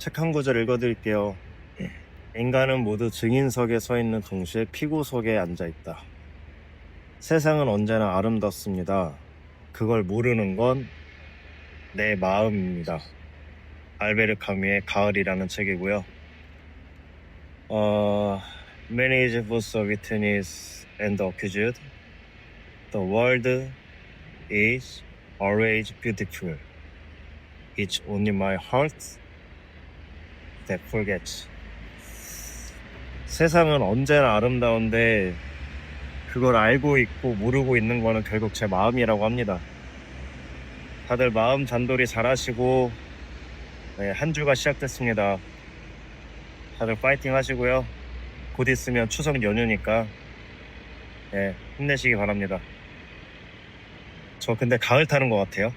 책 한 구절 읽어드릴게요. 인간은 모두 증인석에 서 있는 동시에 피구석에 앉아 있다. 세상은 언제나 아름답습니다. 그걸 모르는 건 내 마음입니다. 알베르 카미의 가을이라는 책이고요. 어, many is both a witness and accused. The world is always beautiful. It's only my heart that forgets. 세상은 언제나 아름다운데 그걸 알고 있고 모르고 있는 거는 결국 제 마음이라고 합니다. 다들 마음 잔돌이 잘 하시고 네, 한 주가 시작됐습니다. 다들 파이팅 하시고요. 곧 있으면 추석 연휴니까 네, 힘내시기 바랍니다. 저 근데 가을 타는 것 같아요.